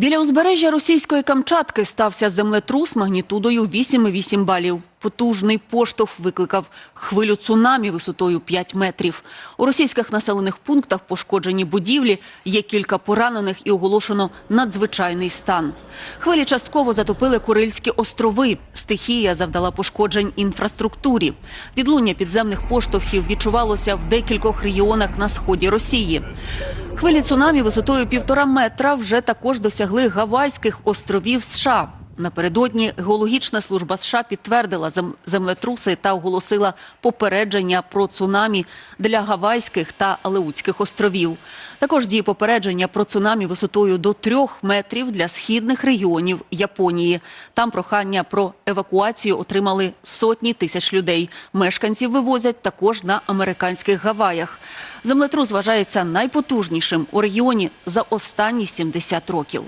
Біля узбережжя російської Камчатки стався землетрус магнітудою 8,8 балів. Потужний поштовх викликав хвилю цунамі висотою 5 метрів. У російських населених пунктах пошкоджені будівлі, є кілька поранених і оголошено надзвичайний стан. Хвилі частково затопили Курильські острови. Стихія завдала пошкоджень інфраструктурі. Відлуння підземних поштовхів відчувалося в декількох регіонах на сході Росії. Хвилі цунамі висотою півтора метра вже також досягли Гавайських островів США. Напередодні геологічна служба США підтвердила зем- землетруси та оголосила попередження про цунамі для Гавайських та Алеутських островів. Також діє попередження про цунамі висотою до трьох метрів для східних регіонів Японії. Там прохання про евакуацію отримали сотні тисяч людей. Мешканців вивозять також на американських Гаваях. Землетрус вважається найпотужнішим у регіоні за останні 70 років.